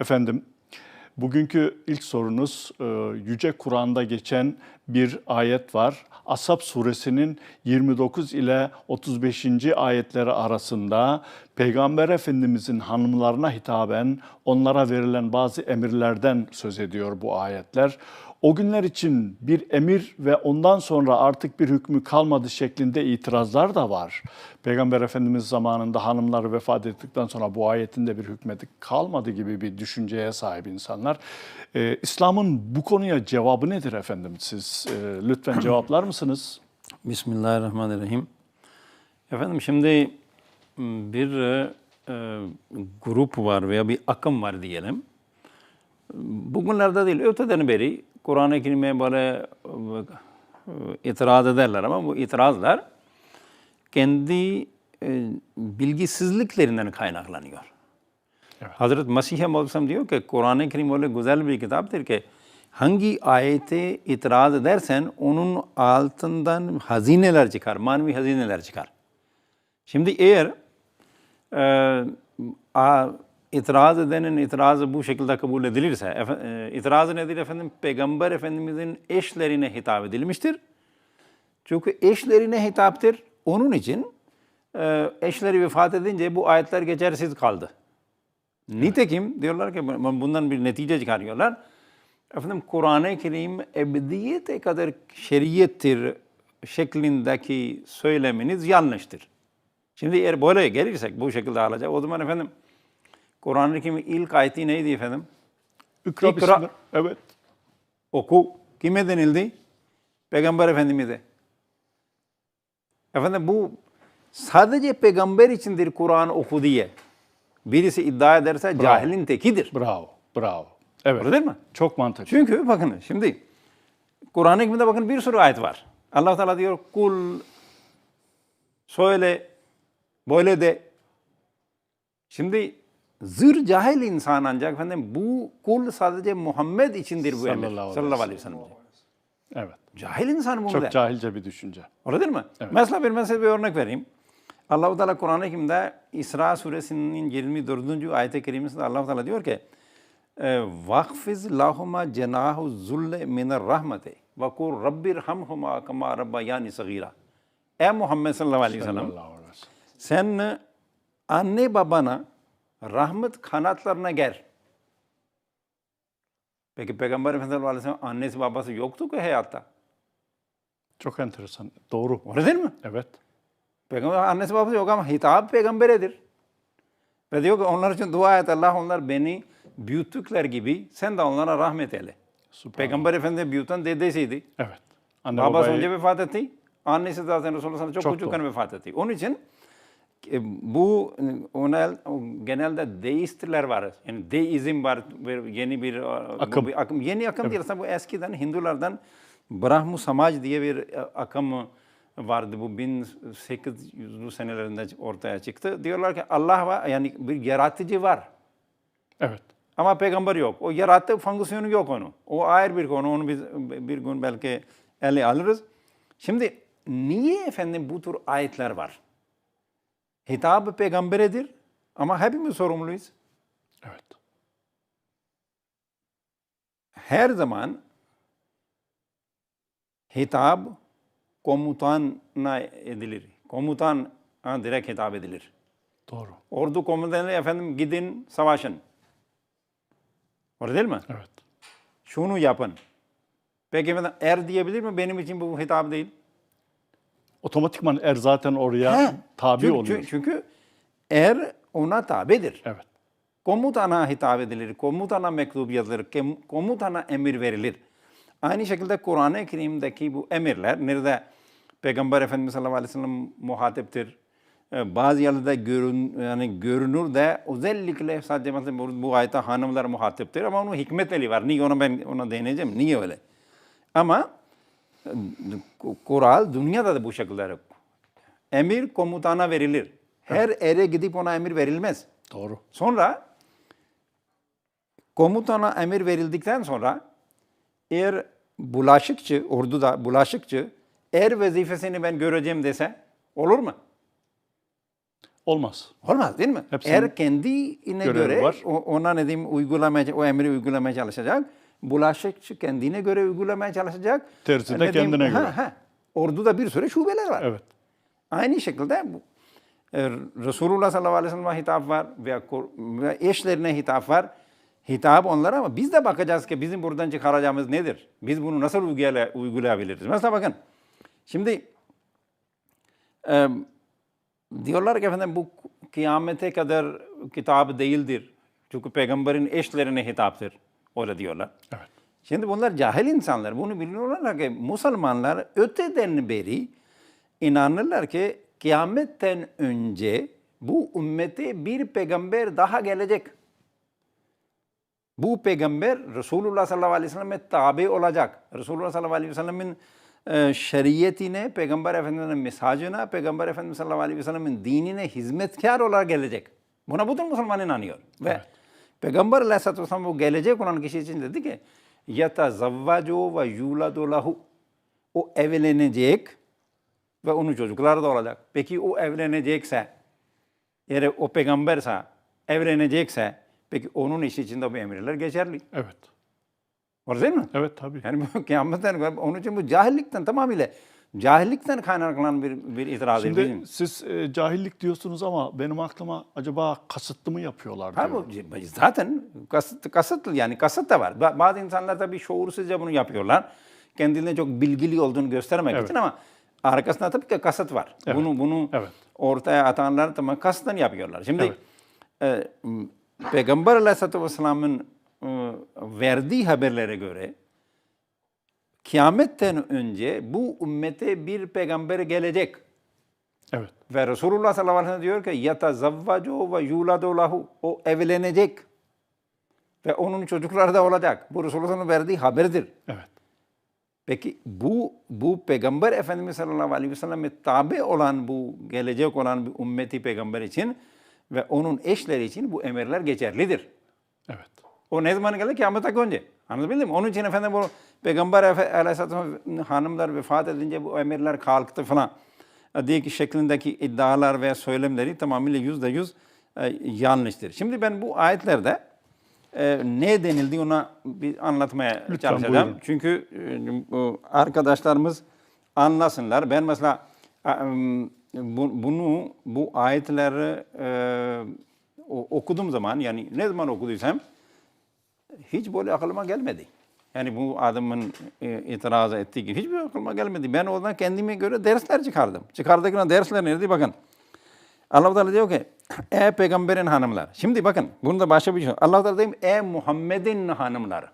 Efendim, bugünkü ilk sorunuz e, Yüce Kur'an'da geçen bir ayet var. Ashab suresinin 29 ile 35. ayetleri arasında Peygamber Efendimizin hanımlarına hitaben onlara verilen bazı emirlerden söz ediyor bu ayetler. O günler için bir emir ve ondan sonra artık bir hükmü kalmadı şeklinde itirazlar da var. Peygamber Efendimiz zamanında hanımları vefat ettikten sonra bu ayetin de bir hükmeti kalmadı gibi bir düşünceye sahip insanlar. Ee, İslam'ın bu konuya cevabı nedir efendim? Siz e, lütfen cevaplar mısınız? Bismillahirrahmanirrahim. Efendim şimdi bir e, e, grup var veya bir akım var diyelim. Bugünlerde değil, öteden beri Kur'an-ı Kerim'e böyle e, itiraz ederler ama bu itirazlar kendi e, bilgisizliklerinden kaynaklanıyor. Hazreti Mesih Aleyhisselam diyor ki Kur'an-ı Kerim öyle güzel bir kitaptır ki hangi ayete itiraz edersen onun altından hazineler çıkar, manevi hazineler çıkar. Şimdi eğer e, a, itiraz edenin itirazı bu şekilde kabul edilirse, efe, e, itirazı nedir efendim? Peygamber Efendimizin eşlerine hitap edilmiştir. Çünkü eşlerine hitaptır. Onun için e, eşleri vefat edince bu ayetler geçersiz kaldı. Nitekim diyorlar ki bundan bir netice çıkarıyorlar. Efendim Kur'an-ı Kerim ebediyete kadar şeriyettir şeklindeki söyleminiz yanlıştır. Şimdi eğer böyle gelirsek bu şekilde alacak o zaman efendim Kur'an-ı Kerim'in ilk ayeti neydi efendim? İkra, İkra. bismillah. Evet. Oku. Kime denildi? Peygamber Efendimiz'e. Efendim bu sadece peygamber içindir Kur'an oku diye. Birisi iddia ederse cahilin tekidir. Bravo. Bravo. Evet. Öyle değil mi? Çok mantıklı. Çünkü bakın şimdi Kur'an-ı Kerim'de bakın bir sürü ayet var. Allah Teala diyor kul söyle böyle de. Şimdi zır cahil insan ancak efendim bu kul sadece Muhammed içindir bu emir. Sallallahu aleyhi ve sellem. Evet. Cahil insan bunu Çok der. cahilce bir düşünce. Öyle değil mi? Mesela bir mesela bir örnek vereyim. Allah-u Teala Kur'an-ı Kerim'de İsra suresinin 24. ayet-i kerimesinde allah Teala diyor ki vakfiz lahuma cenahu zulle miner rahmeti ve kur rabbir hamhuma kama rabbayani sagira. Ey Muhammed Sallallahu aleyhi ve sellem. sen anne babana rahmet kanatlarına ger. Peki Peygamber Efendimiz sallallahu aleyhi ve sellem annesi babası yoktu ki hayatta. Çok enteresan. Doğru. Öyle değil mi? Evet. Peygamber annesi babası yok ama hitap peygamberedir. Ve diyor ki onlar için dua et Allah onlar beni büyüttükler gibi sen de onlara rahmet eyle. Süper. Peygamber Efendimiz büyüten dedesiydi. Evet. Anne Babası babayı- önce vefat etti. Annesi zaten Resulullah çok, Çok küçükken vefat etti. Onun için bu onel, genelde deistler var. Yani deizm var. Yeni bir e, Akım. bir akım. Yeni akım değil aslında bu eskiden Hindulardan Brahmo Samaj diye bir e, akım vardı. Bu 1800'lü senelerinde ortaya çıktı. Diyorlar ki Allah var yani bir yaratıcı var. Evet. Ama peygamber yok. O yarattığı fonksiyonu yok onu. O ayrı bir konu. Onu biz bir gün belki ele alırız. Şimdi niye efendim bu tür ayetler var? Hitabı peygamberedir ama hepimiz sorumluyuz. Evet. Her zaman hitap komutana edilir. Komutana direkt hitap edilir. Doğru. Ordu komutanı efendim gidin savaşın. Öyle değil mi? Evet. şunu yapın. Peki er diyebilir mi? Benim için bu hitap değil. Otomatikman er zaten oraya He. tabi çünkü, oluyor. Çünkü, çünkü er ona tabidir. Evet. Komutana hitap edilir, komutana mektup yazılır, komutana emir verilir. Aynı şekilde Kur'an-ı Kerim'deki bu emirler nerede Peygamber Efendimiz sallallahu aleyhi ve sellem muhatiptir. Ee, Bazı yerlerde görün, yani görünür de özellikle sadece mesela bu, ayette hanımlar muhatiptir ama onun hikmetleri var. Niye ona ben ona değineceğim. Niye öyle? Ama e, Kural dünyada da bu şekilde. Emir komutana verilir. Her ere gidip ona emir verilmez. Doğru. Sonra komutana emir verildikten sonra eğer bulaşıkçı, orduda bulaşıkçı er vazifesini ben göreceğim dese olur mu? Olmaz. Olmaz değil mi? Hepsinin Eğer kendine göre var. ona ne diyeyim uygulamaya, o emri uygulamaya çalışacak. Bulaşıkçı kendine göre uygulamaya çalışacak. Terzi de diyeyim, kendine göre. Ha, ha. Orduda bir sürü şubeler var. Evet. Aynı şekilde bu, e, Resulullah sallallahu aleyhi ve sellem'e hitap var veya eşlerine hitap var. Hitap onlara ama biz de bakacağız ki bizim buradan çıkaracağımız nedir? Biz bunu nasıl uygula- uygulayabiliriz? Mesela bakın, şimdi e, diyorlar ki efendim bu kıyamete kadar kitap değildir. Çünkü peygamberin eşlerine hitaptır. Öyle diyorlar. Evet. Şimdi bunlar cahil insanlar. Bunu biliyorlar ki Müslümanlar öteden beri inanırlar ki kıyametten önce bu ümmete bir peygamber daha gelecek. Bu peygamber Resulullah sallallahu aleyhi ve selleme tabi olacak. Resulullah sallallahu aleyhi ve sellemin e, şeriyetine, Peygamber Efendimiz'in mesajına, Peygamber Efendimiz sallallahu aleyhi ve sellemin dinine hizmetkar olarak gelecek. Buna bütün Müslüman inanıyor. Ve Peygamber aleyhissalatü vesselam bu gelecek olan kişi için dedi ki yetezavvacu ve yuladu lahu o evlenecek ve onun çocukları da olacak. Peki o evlenecekse eğer o peygamberse evlenecekse peki onun işi için de bu emirler geçerli. Evet. Var değil mi? Evet tabii. Yani bu kıyametten onun için bu cahillikten tamamıyla cahillikten kaynaklanan bir, bir itiraz Şimdi değil siz e, cahillik diyorsunuz ama benim aklıma acaba kasıtlı mı yapıyorlar diyor. bu zaten kasıt, kasıtlı yani kasıt da var. Ba- Bazı insanlar tabii şuursuzca bunu yapıyorlar. Kendilerine çok bilgili olduğunu göstermek Evet. için ama arkasında tabii ki kasıt var. Evet. Bunu bunu Evet. ortaya atanlar tamam kasıttan yapıyorlar. Şimdi Evet. e, Peygamber Aleyhisselatü Vesselam'ın e, verdiği haberlere göre kıyametten önce bu ümmete bir peygamber gelecek. Evet. Ve Resulullah sallallahu aleyhi ve sellem diyor ki yatazavvacu ve yuladu lahu. O evlenecek. Ve onun çocukları da olacak. Bu Resulullah'ın verdiği haberdir. Evet. Peki bu bu Peygamber Efendimiz sallallahu aleyhi ve selleme tabi olan bu gelecek olan bir ümmeti peygamber için ve onun eşleri için bu emirler geçerlidir. Evet. O ne zaman gelir? Kıyamete önce. Anlatabildim mi? Onun için efendim bu Peygamber Vesselam hanımlar vefat edince bu emirler kalktı falan diye ki şeklindeki iddialar ve söylemleri tamamıyla yüzde yüz e, yanlıştır. Şimdi ben bu ayetlerde e, ne denildi ona bir anlatmaya Lütfen, çalışacağım. buyurun. Çünkü e, bu arkadaşlarımız anlasınlar. Ben mesela e, bu- bunu bu ayetleri e, o- okuduğum zaman yani ne zaman okuduysam hiç böyle aklıma gelmedi. Yani bu adamın e, itiraz ettiği gibi hiçbir aklıma gelmedi. Ben oradan kendime göre dersler çıkardım. Çıkardığım dersler nerede bakın. Allah Teala diyor ki ey peygamberin hanımlar. Şimdi bakın bunu da başka bir şey. Allah Teala diyor ey Muhammed'in hanımları.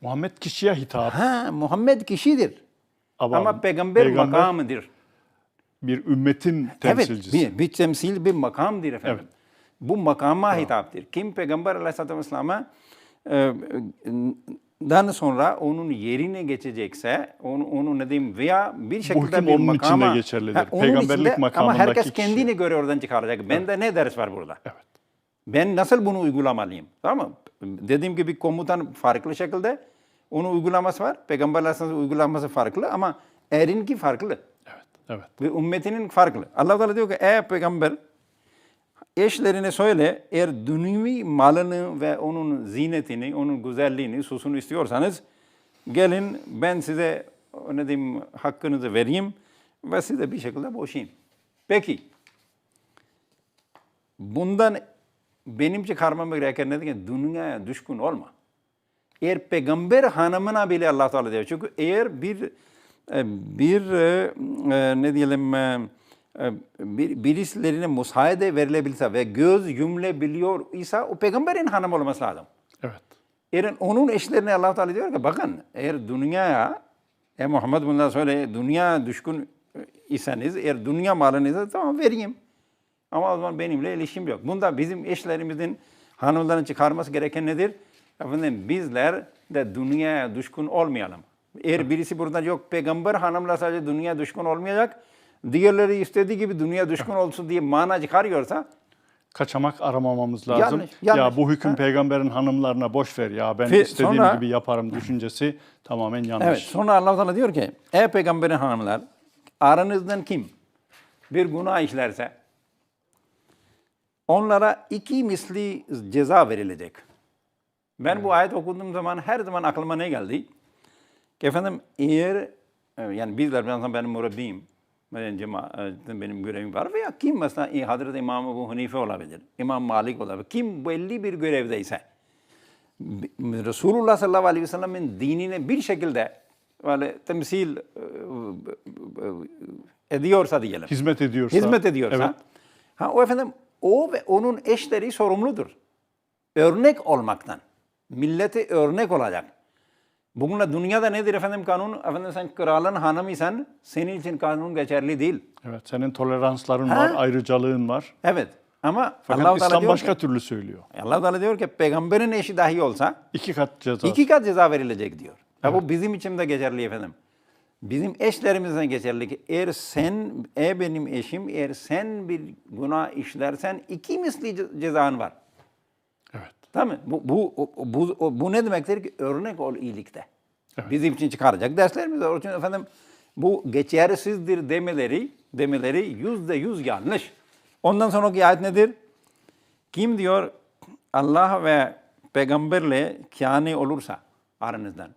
Muhammed kişiye hitap Ha Muhammed kişidir. ama, Ama peygamber, peygamber makamıdır. bir ümmetin temsilcisi. Evet, bir, bir temsil, bir makamdır efendim. Evet. Bu makama hitaptır. Kim Peygamber Aleyhisselatü Vesselam'a e, dan sonra onun yerine geçecekse, onu, onu ne diyeyim veya bir şekilde hüküm bir onun içinde makama, geçerlidir. onun Peygamberlik içinde, makamındaki Ama herkes kişi. kendine göre oradan çıkaracak. Bende ne ders var burada? Evet. Ben nasıl bunu uygulamalıyım? Tamam mı? Dediğim gibi komutan farklı şekilde onun uygulaması var. Peygamber Aleyhisselatü uygulaması farklı ama erinki farklı. Evet. Evet. Ve ümmetinin farklı. Allah Teala diyor ki ey peygamber eşlerine söyle eğer dünyevi malını ve onun zinetini, onun güzelliğini, susunu istiyorsanız gelin ben size ne diyeyim hakkınızı vereyim ve size bir şekilde boşayayım. Peki bundan benim çıkarmam gereken ne ki dünyaya düşkün olma. Eğer peygamber hanımına bile Allah Teala diyor. Çünkü eğer bir e, bir e, e, ne diyelim birislerine müsaade verilebilse ve göz yumulabiliyor ise o peygamberin hanımı olması lazım. Evet. Eğer onun eşlerine Allah Teala diyor ki bakın eğer dünyaya e Muhammed bundan söyle dünya düşkün iseniz eğer dünya malınızı tamam vereyim. Ama o zaman benimle ilişkim yok. Bunda bizim eşlerimizin hanımların çıkarması gereken nedir? Efendim bizler de dünyaya düşkün olmayalım. Eğer birisi burada yok peygamber hanımla sadece dünya düşkün olmayacak. Diğerleri istediği gibi dünya düşkün olsun diye mana çıkarıyorsa Kaçamak aramamamız lazım. Yanlış, yanlış. Ya bu hüküm Ha. peygamberin hanımlarına boş ver ya ben Ve istediğim sonra- gibi yaparım düşüncesi tamamen yanlış. Evet. Sonra Allah Teala diyor ki: "Ey peygamberin hanımlar, aranızdan kim bir günah işlerse onlara iki misli ceza verilecek. Ben bu ayet okuduğum zaman her zaman aklıma ne geldi? Ki efendim eğer e, yani bizler ben benim mürebbiyim, benim görevim var veya kim mesela e, Hazreti İmam Ebu Hanife olabilir, İmam Malik olabilir. Kim belli bir görevdeyse Resulullah sallallahu aleyhi ve sellem'in dinine bir şekilde böyle temsil e, e, ediyorsa diyelim. Hizmet ediyorsa. Hizmet ediyorsa. Evet. Ha, o efendim o ve onun eşleri sorumludur. Örnek olmaktan. Millete örnek olacak. De dünyada nedir efendim kanun? Efendim sen kralın hanımıysan senin için kanun geçerli değil. Evet. Senin toleransların Ha? var, ayrıcalığın var. Evet. Ama Fakat Allah-u Teala İslam diyor başka ki, türlü söylüyor. Allah Teala diyor ki peygamberin eşi dahi olsa İki kat ceza. İki kat ceza verilecek diyor. Ya bu bizim için de geçerli efendim. Bizim eşlerimizden geçerli ki eğer sen, e benim eşim, eğer sen bir günah işlersen iki misli ce- cezan var. Evet. Tamam mı? Bu, bu, bu, bu ne demektir ki? Örnek ol iyilikte. Evet. Bizim için çıkaracak derslerimiz var. Onun için efendim bu geçersizdir demeleri, demeleri yüzde yüz yanlış. Ondan sonraki ayet nedir? Kim diyor Allah ve peygamberle kâni olursa aranızdan.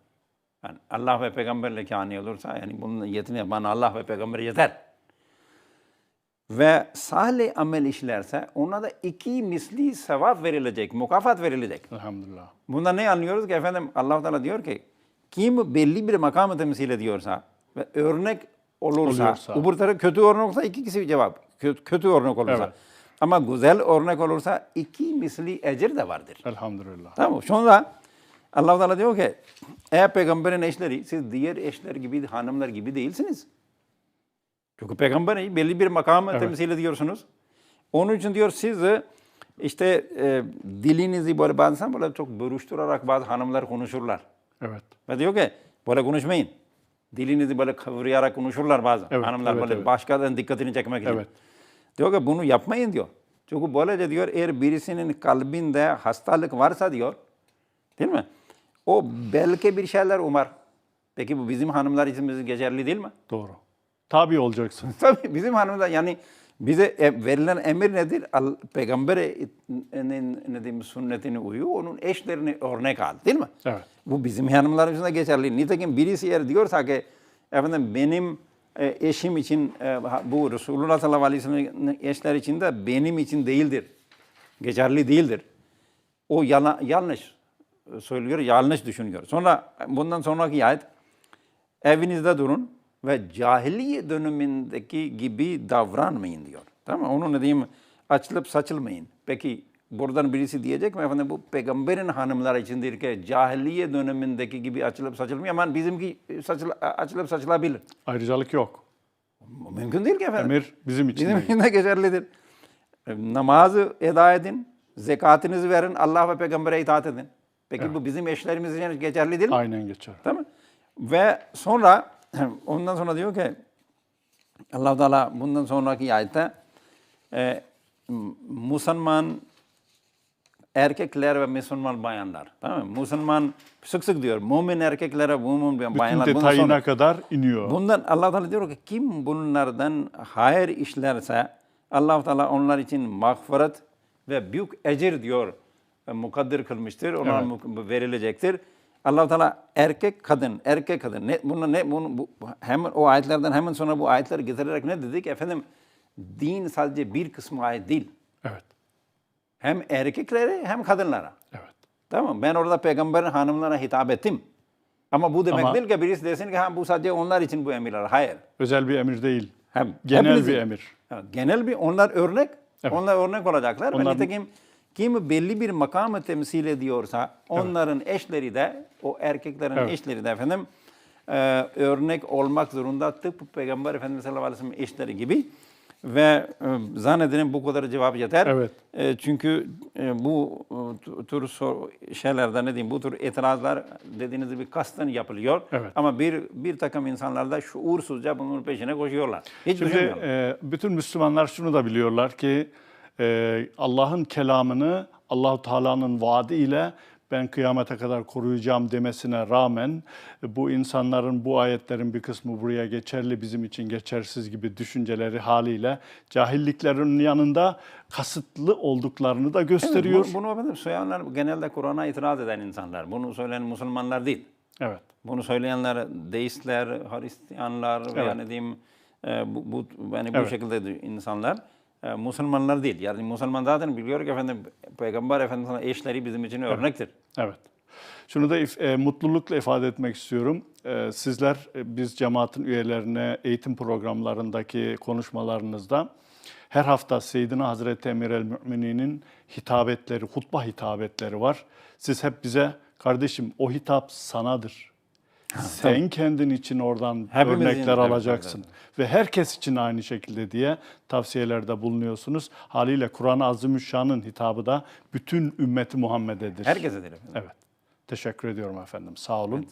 Yani Allah ve peygamberle kâni olursa yani bunun yetini bana Allah ve peygamber yeter. Ve salih amel işlerse ona da iki misli sevap verilecek, mukafat verilecek. Elhamdülillah. Bundan ne anlıyoruz ki efendim allah Teala diyor ki kim belli bir makamı temsil ediyorsa ve örnek olursa, Oluyorsa. öbür kötü örnek olursa iki kişi cevap. Kötü, kötü örnek olursa. Evet. Ama güzel örnek olursa iki misli ecir de vardır. Elhamdülillah. Tamam? Sonra allah Teala diyor ki ey peygamberin eşleri siz diğer eşler gibi, hanımlar gibi değilsiniz. Çünkü peygamberi belli bir makamı Evet. temsil ediyorsunuz. Onun için diyor siz e, işte e, dilinizi böyle bazen böyle çok buruşturarak bazı hanımlar konuşurlar. Evet. Ve diyor ki böyle konuşmayın. Dilinizi böyle kıvırayarak konuşurlar bazen. Evet, hanımlar evet, böyle evet. başkalarının dikkatini çekmek için. Evet. Diyor ki bunu yapmayın diyor. Çünkü böylece diyor eğer birisinin kalbinde hastalık varsa diyor. Değil mi? O belki bir şeyler umar. Peki bu bizim hanımlar için geçerli değil mi? Doğru. Tabi olacaksın. Tabii bizim hanımlar yani bize e- verilen emir nedir? Peygamberin ne diyeyim, sünnetine uyu, onun eşlerini örnek al değil mi? Evet. Bu bizim hanımlarımızın da geçerli. Nitekim birisi eğer diyorsa ki efendim benim e, eşim için e, bu Resulullah sallallahu aleyhi ve sellem'in eşler için de benim için değildir. Geçerli değildir. O yana, yanlış söylüyor, yanlış düşünüyor. Sonra bundan sonraki ayet evinizde durun ve cahiliye dönemindeki gibi davranmayın diyor. Tamam mı? Onun ne diyeyim açılıp saçılmayın. Peki buradan birisi diyecek mi efendim bu peygamberin hanımları içindir ki cahiliye dönemindeki gibi açılıp saçılmıyor ama bizimki saçıl, açılıp saçılabilir. Ayrıcalık yok. Mümkün değil ki efendim. Emir bizim için Bizim için de geçerlidir. E, Namazı eda edin, zekatınızı verin, Allah ve peygambere itaat edin. Peki bu bizim eşlerimiz için geçerli değil mi? Aynen geçer. Mi? Ve sonra ondan sonra diyor ki Allah Teala bundan sonraki ayette e, Müslüman erkekler ve Müslüman bayanlar. Tamam mı? Müslüman sık sık diyor mümin erkeklere mümin Bütün bayanlar. Bundan detayına sonra- kadar iniyor. Bundan Allah Teala diyor ki kim bunlardan hayır işlerse Allah Teala onlar için mağfiret ve büyük ecir diyor e, mukadder kılmıştır. Ona Evet. verilecektir. Allah Teala erkek kadın erkek kadın ne bunu ne bunu bu, hemen o ayetlerden hemen sonra bu ayetleri getirerek ne dedik efendim din sadece bir kısmı ayet değil. Evet. Hem erkeklere hem kadınlara. Evet. Tamam Ben orada peygamberin hanımlarına hitap ettim. Ama bu demek Ama- değil ki birisi desin ki ha, bu sadece onlar için bu emirler. Hayır. Özel bir emir değil. Hem Genel hepiniz- bir emir. Evet, genel bir onlar örnek. Evet. Onlar örnek olacaklar. Onlar- Ve nitekim kim belli bir makamı temsil ediyorsa onların eşleri de o erkeklerin Evet. eşleri de efendim e, örnek olmak zorunda tıpkı Peygamber Efendimiz sallallahu aleyhi ve sellem eşleri gibi. Ve e, zannederim bu kadar cevap yeter. Evet. E, çünkü e, bu e, tür sor- şeylerde ne diyeyim bu tür itirazlar dediğiniz gibi kasten yapılıyor. Evet. Ama bir bir takım insanlar da şuursuzca bunun peşine koşuyorlar. Hiç Şimdi e, bütün Müslümanlar şunu da biliyorlar ki e, Allah'ın kelamını Allahu Teala'nın vaadi ile ben kıyamete kadar koruyacağım demesine rağmen e, bu insanların bu ayetlerin bir kısmı buraya geçerli bizim için geçersiz gibi düşünceleri haliyle cahilliklerin yanında kasıtlı olduklarını da gösteriyor. Bu- Bunu efendim söyleyenler genelde Kur'an'a itiraz eden insanlar. Bunu söyleyen Müslümanlar değil. Evet. Bunu söyleyenler deistler, Hristiyanlar veya Evet. ne diyeyim e, bu, bu yani bu Evet. şekilde de insanlar Müslümanlar değil. Yani Müslüman zaten biliyor ki efendim Peygamber Efendimiz'in eşleri bizim için örnektir. Evet. Şunu da if- e, mutlulukla ifade etmek istiyorum. E, sizler e, biz cemaatin üyelerine eğitim programlarındaki konuşmalarınızda her hafta Seyyidina Hazreti Emir el Mümininin hitabetleri, hutba hitabetleri var. Siz hep bize kardeşim o hitap sanadır. Sen kendin için oradan Hepimizin, örnekler alacaksın. Ve herkes için aynı şekilde diye tavsiyelerde bulunuyorsunuz. Haliyle Kur'an-ı Azimüşşan'ın hitabı da bütün ümmeti Muhammed'edir. Herkese efendim. Evet. Teşekkür ediyorum efendim. Sağ olun.